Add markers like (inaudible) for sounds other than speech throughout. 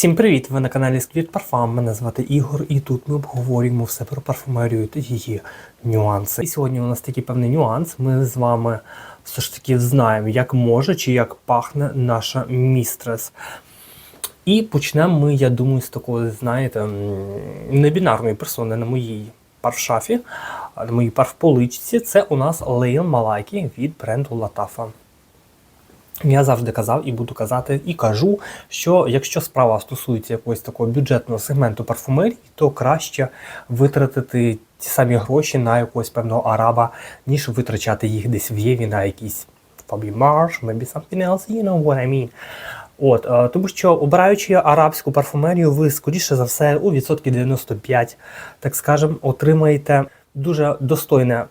Всім привіт! Ви на каналі Squid Parfum. Мене звати Ігор, і тут ми обговорюємо все про парфумерію та її нюанси. І сьогодні у нас такий певний нюанс. Ми з вами все ж таки знаємо, як може чи як пахне наша містрес. І почнемо ми, я думаю, з такої, знаєте, небінарної персони на моїй парфшафі, на моїй парфполичці. Це у нас Лейл Малайкі від бренду Латафа. Я завжди казав і буду казати, і кажу, що якщо справа стосується якогось такого бюджетного сегменту парфумерії, то краще витратити ті самі гроші на якогось певного араба, ніж витрачати їх десь в Єві на якісь Fabi Marsh, maybe something else, you know what I mean. От, е, тому що обираючи арабську парфумерію, ви скоріше за все у відсотки 95, так скажем, отримаєте дуже достойне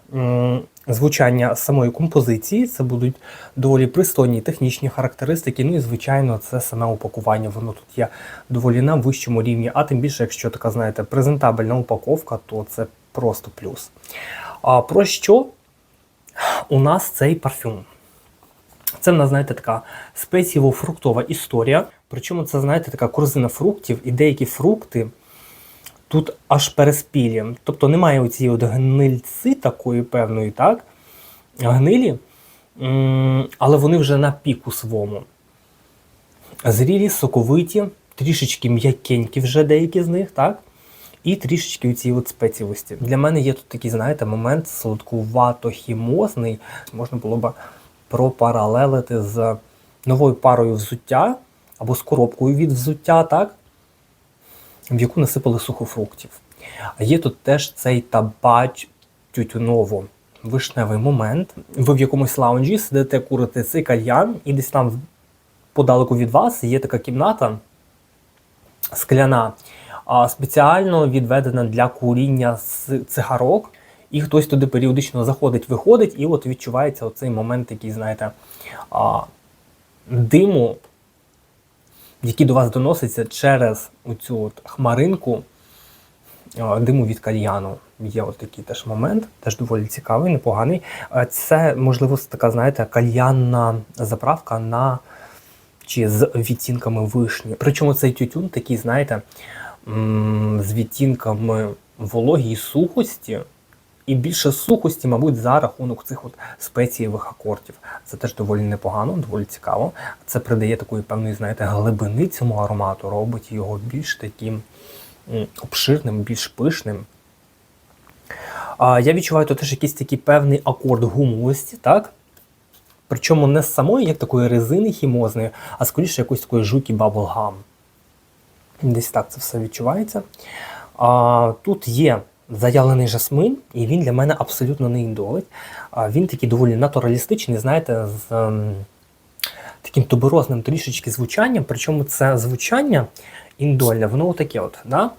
звучання самої композиції. Це будуть доволі пристойні технічні характеристики. Ну і звичайно, це саме упакування. Воно тут є доволі на вищому рівні. А тим більше, якщо така, знаєте, презентабельна упаковка, то це просто плюс. А про що у нас цей парфюм? Це в нас, знаєте, така спецієво-фруктова історія. Причому це, знаєте, така корзина фруктів, і деякі фрукти тут аж переспілі. Тобто немає оцієї от гнильці такої певної, так? Гнилі, але вони вже на піку свому. Зрілі, соковиті, трішечки м'якенькі вже деякі з них, так? І трішечки цієї от спецієвості. Для мене є тут такий, знаєте, момент солодкувато-хімозний. Можна було б пропаралелити з новою парою взуття або з коробкою від взуття, так? В яку насипали сухофруктів. А є тут теж цей табач тютюново вишневий момент. Ви в якомусь лаунжі сидите, курите цей кальян, і десь там подалеку від вас є така кімната скляна, спеціально відведена для куріння цигарок. І хтось туди періодично заходить, виходить, і от відчувається оцей момент, такий, знаєте, диму, який до вас доноситься через оцю от хмаринку диму від кальяну. Є от такий теж момент, теж доволі цікавий, непоганий. Це, можливо, така, знаєте, кальянна заправка на чи з відтінками вишні. Причому цей тютюн такий, знаєте, з відтінками вологі і сухості. І більше сухості, мабуть, за рахунок цих от спецієвих акордів. Це теж доволі непогано, доволі цікаво. Це придає такої певної, знаєте, глибини цьому аромату, робить його більш таким обширним, більш пишним. Я відчуваю тут теж якийсь такий певний акорд гумовості, так? Причому не з самої, як такої резини хімозної, а скоріше якоїсь такої жуки bubblegum. Десь так це все відчувається. А, тут є заявлений жасмин, і він для мене абсолютно не індолить. Він такий доволі натуралістичний, знаєте, з ем, таким туберозним трішечки звучанням. Причому це звучання індольне, воно таке от. Да?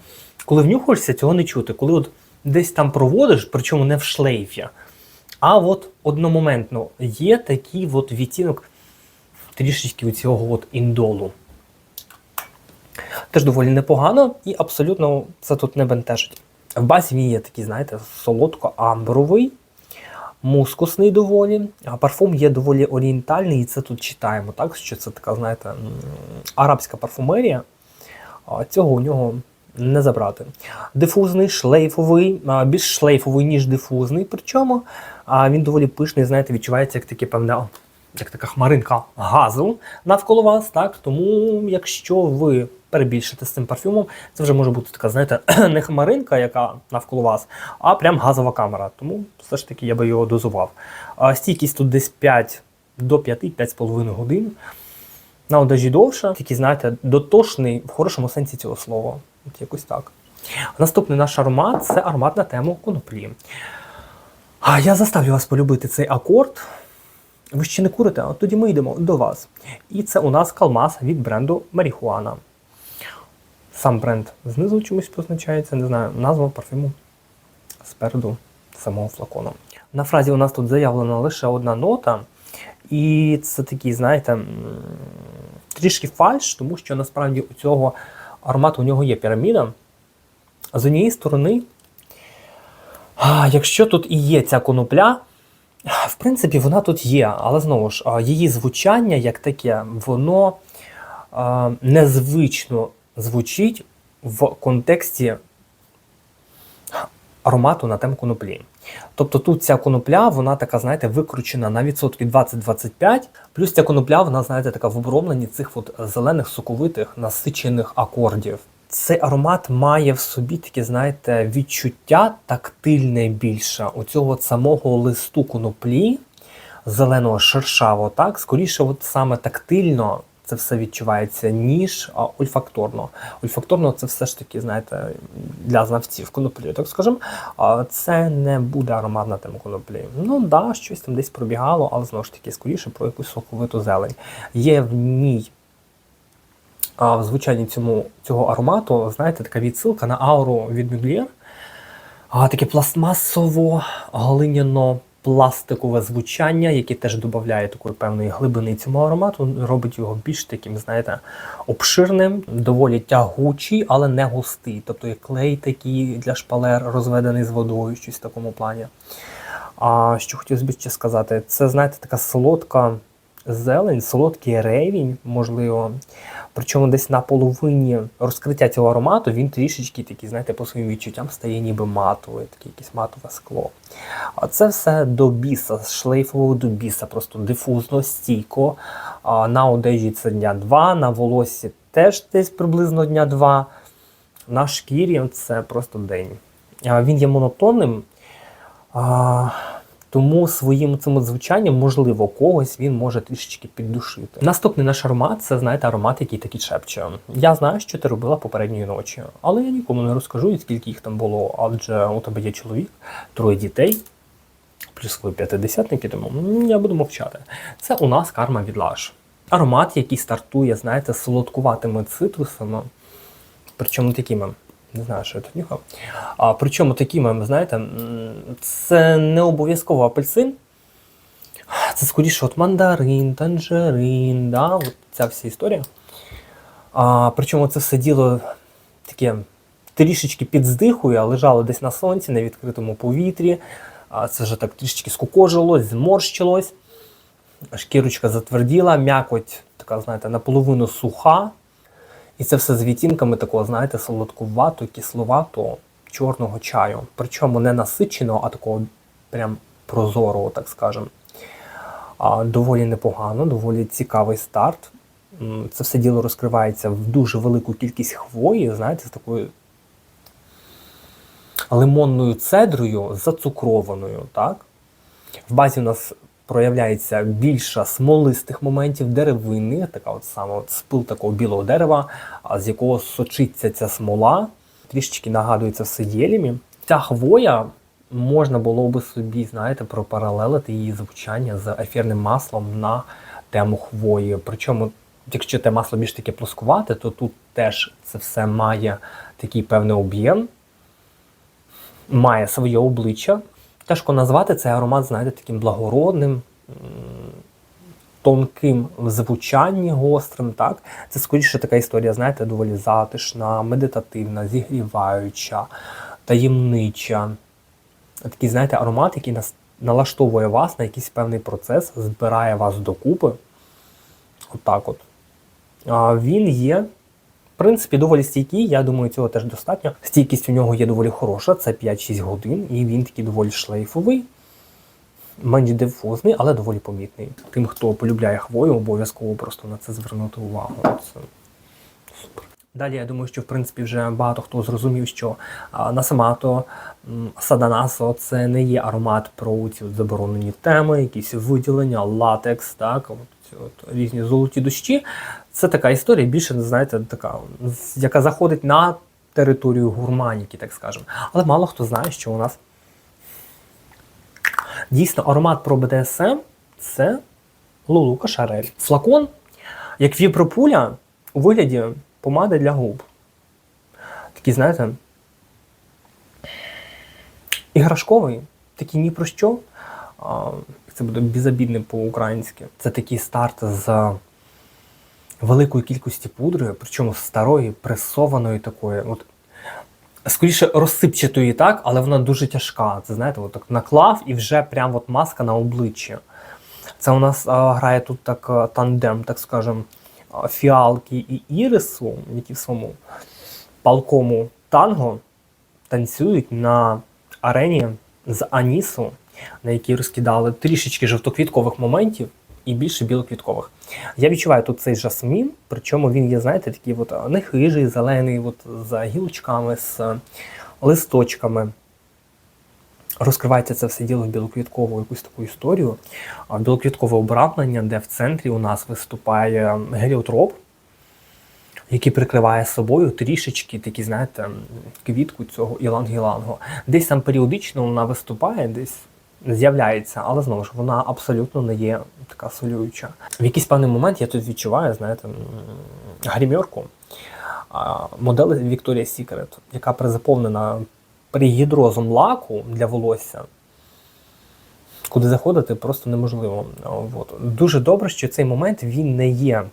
Коли внюхаєшся, цього не чути. Коли от десь там проводиш, причому не в шлейфі, а от одномоментно є такий от відтінок трішечки цього от індолу. Теж доволі непогано і абсолютно це тут не бентежить. В базі він є такий, знаєте, солодко-амбровий, мускусний доволі. А парфум є доволі орієнтальний, і це тут читаємо, так? Що це така, знаєте, арабська парфумерія. Цього у нього не забрати. Дифузний, шлейфовий, більш шлейфовий, ніж дифузний. Причому він доволі пишний, знаєте, відчувається як таке певне, як така хмаринка газу навколо вас. Так? Тому, якщо ви перебільшите з цим парфюмом, це вже може бути така, знаєте, (clears throat) не хмаринка, яка навколо вас, а прям газова камера. Тому все ж таки я би його дозував. Стійкість тут десь 5 до 5-5,5 годин. На одежі довше, такий, знаєте, дотошний в хорошому сенсі цього слова. От якось так. Наступний наш аромат це аромат на тему коноплі. Я заставлю вас полюбити цей акорд. Ви ще не курите, а тоді ми йдемо до вас. І це у нас калмас від бренду Маріхуана. Сам бренд знизу чомусь позначається, не знаю, назва парфюму спереду самого флакону. На фразі у нас тут заявлена лише одна нота. І це такий, знаєте, трішки фальш, тому що насправді у цього аромату у нього є піраміда. З однієї сторони, якщо тут і є ця конопля, принципі, вона тут є, але знову ж, її звучання як таке, воно незвично звучить в контексті аромату на тему коноплі. Тобто тут ця конопля, вона така, знаєте, викручена на відсотки 20-25, плюс ця конопля, вона, знаєте, така в обромленні цих от зелених соковитих насичених акордів. Цей аромат має в собі таке, знаєте, відчуття тактильне більше у цього самого листу коноплі, зеленого шершавого, так, скоріше, от саме тактильно це все відчувається, ніж а, ольфакторно. Ольфакторно це все ж таки, знаєте, для знавців коноплі, так скажемо. Це не буде аромат на тему коноплі. Ну да, щось там десь пробігало, але знову ж таки, скоріше про якусь соковиту зелень. Є в ній. А в звучанні цьому, цього аромату, знаєте, така відсилка на ауру від Мюглєр. А, таке пластмасово глиняно пластикове звучання, яке теж додає такої певної глибини цьому аромату, робить його більш таким, знаєте, обширним, доволі тягучий, але не густий. Тобто як клей такий для шпалер, розведений з водою, щось в такому плані. А що хотілося б ще сказати, це, знаєте, така солодка зелень, солодкий ревінь, можливо. Причому десь на половині розкриття цього аромату він трішечки такий, знаєте, по своїм відчуттям стає ніби матовий, таке якесь матове скло. А це все до біса, шлейфового до біса, просто дифузно, стійко. А на одежі це дня два, на волосі теж десь приблизно дня два. На шкірі це просто день. Він є монотонним. Тому своїм цим звучанням, можливо, когось він може трішечки піддушити. Наступний наш аромат це, знаєте, аромат, який такий шепче. Я знаю, що ти робила попередньої ночі, але я нікому не розкажу, скільки їх там було, адже у тебе є чоловік, троє дітей, плюс ви п'ятидесятники, тому я буду мовчати. Це у нас карма від Lush. Аромат, який стартує, знаєте, солодкуватими цитрусами, причому такими. Не знаю, що я тут нюхав. А, причому такими, знаєте, це не обов'язково апельсин. Це скоріше от мандарин, танжерин, да, от ця вся історія. А, причому це все діло таке трішечки підздихує, лежало десь на сонці, на відкритому повітрі. А, це вже так трішечки скукожилось, зморщилось. Шкірочка затверділа, м'якоть така, знаєте, наполовину суха. І це все з відтінками такого, знаєте, солодкувато, кисловато чорного чаю. Причому не насиченого, а такого прям прозорого, так скажемо. Доволі непогано, доволі цікавий старт. Це все діло розкривається в дуже велику кількість хвої, знаєте, з такою лимонною цедрою зацукрованою. Так? В базі у нас проявляється більше смолистих моментів деревини, така от саме спил такого білого дерева, з якого сочиться ця смола, трішечки нагадується все єлімі. Ця хвоя можна було би собі, знаєте, пропаралелити її звучання з ефірним маслом на тему хвої. Причому, якщо те масло більш таке плоскувате, то тут теж це все має такий певний об'єм, має своє обличчя. Тяжко назвати цей аромат, знаєте, таким благородним, тонким в звучанні гострим. Так? Це скоріше така історія, знаєте, доволі затишна, медитативна, зігріваюча, таємнича. Такий, знаєте, аромат, який нас налаштовує вас на якийсь певний процес, збирає вас докупи. Отак от. Він є принципі, доволі стійкий, я думаю, цього теж достатньо. Стійкість у нього є доволі хороша, це 5-6 годин, і він такий доволі шлейфовий, менш дифузний, але доволі помітний. Тим, хто полюбляє хвою, обов'язково просто на це звернути увагу. Це. Далі я думаю, що в принципі вже багато хто зрозумів, що насамато саданасо це не є аромат про ці заборонені теми, якісь виділення, латекс, так, от, от різні золоті дощі. Це така історія, більше, знаєте, така, яка заходить на територію гурманіки, так скажемо. Але мало хто знає, що у нас дійсно аромат про БДСМ це Лулука Шарель. Флакон, як віпропуля у вигляді помади для губ. Такий, знаєте, іграшковий, такий ні про що. Це буде безобідне по-українськи. Це такий старт з великої кількості пудри, причому старої, пресованої такої. От, скоріше розсипчатої так, але вона дуже тяжка. Це знаєте, от так наклав і вже прям от маска на обличчі. Це у нас а, грає тут так тандем, так скажем, а, фіалки і ірису, які в своєму палкому танго танцюють на арені з Анісу, на якій розкидали трішечки жовтоквіткових моментів і більше білоквіткових. Я відчуваю тут цей жасмін, причому він є, знаєте, такий от а, не хижий, зелений, от, з гілочками, з листочками. Розкривається це все діло в білоквіткову якусь таку історію. Білоквіткове обрамлення, де в центрі у нас виступає геліотроп, який прикриває собою трішечки такі, знаєте, квітку цього іланг-ілангу. Десь там періодично вона виступає, десь з'являється, але знову ж вона абсолютно не є така солююча. В якийсь певний момент я тут відчуваю, знаєте, а, модель Victoria's Secret, яка перезаповнена пригідрозом лаку для волосся. Куди заходити просто неможливо. От. Дуже добре, що цей момент він не є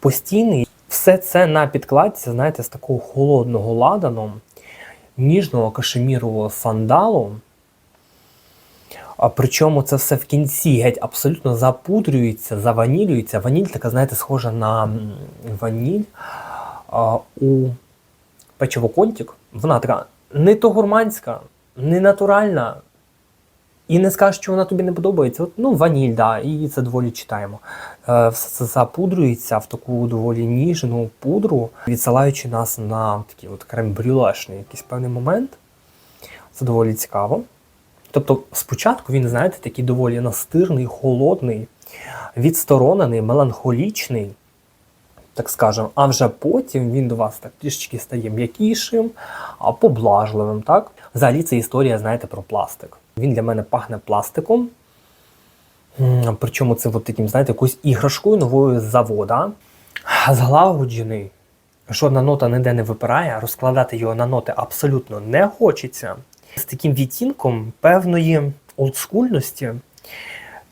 постійний. Все це на підкладці, знаєте, з такого холодного ладану, ніжного кашемірового сандалу. А причому це все в кінці геть абсолютно запудрюється, заванілюється. Ваніль така, знаєте, схожа на ваніль а, у печиво контік. Вона така не то гурманська, не натуральна. І не скажеш, що вона тобі не подобається. От, ну, ваніль, да, і це доволі читаємо. Е, все це запудрюється в таку доволі ніжну пудру, відсилаючи нас на такий от крем-брюлешний якийсь певний момент. Це доволі цікаво. Тобто, спочатку він, знаєте, такий доволі настирний, холодний, відсторонений, меланхолічний, так скажемо, а вже потім він до вас так трішечки стає м'якішим, а поблажливим. Так? Взагалі це історія, знаєте, про пластик. Він для мене пахне пластиком. Причому це от таким, знаєте, якоюсь іграшкою новою з завода. Злагоджений. Жодна нота ніде не випирає, розкладати його на ноти абсолютно не хочеться. З таким відтінком певної олдскульності.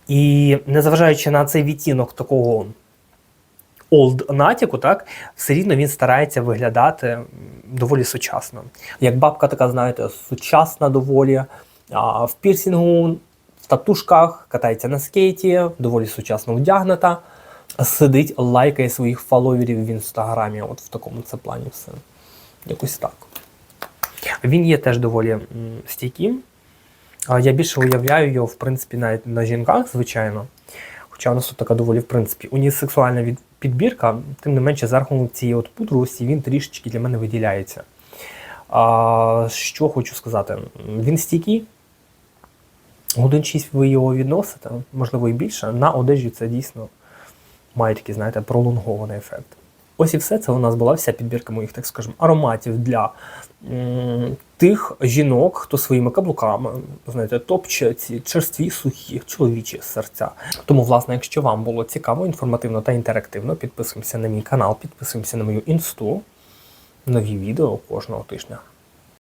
І незважаючи на цей відтінок такого олд натяку, так, все рівно він старається виглядати доволі сучасно. Як бабка така, знаєте, сучасна доволі, а, в пірсінгу, в татушках, катається на скейті, доволі сучасно вдягнута, сидить, лайкає своїх фоловерів в інстаграмі. От в такому це плані все. Якось так. Він є теж доволі стійким. Я більше уявляю його, в принципі, навіть на жінках, звичайно. Хоча у нас тут така доволі, в принципі, унісексуальна підбірка, тим не менше, за рахунок цієї от пудрості він трішечки для мене виділяється. А, що хочу сказати? Він стійкий. Годин 6 ви його відносите, можливо і більше. На одежі це дійсно має такий, знаєте, пролонгований ефект. Ось і все. Це у нас була вся підбірка моїх, так скажемо, ароматів для м, тих жінок, хто своїми каблуками, знаєте, топче ці черстві, сухі, чоловічі серця. Тому, власне, якщо вам було цікаво, інформативно та інтерактивно, підписуємося на мій канал, підписуємося на мою інсту. Нові відео кожного тижня.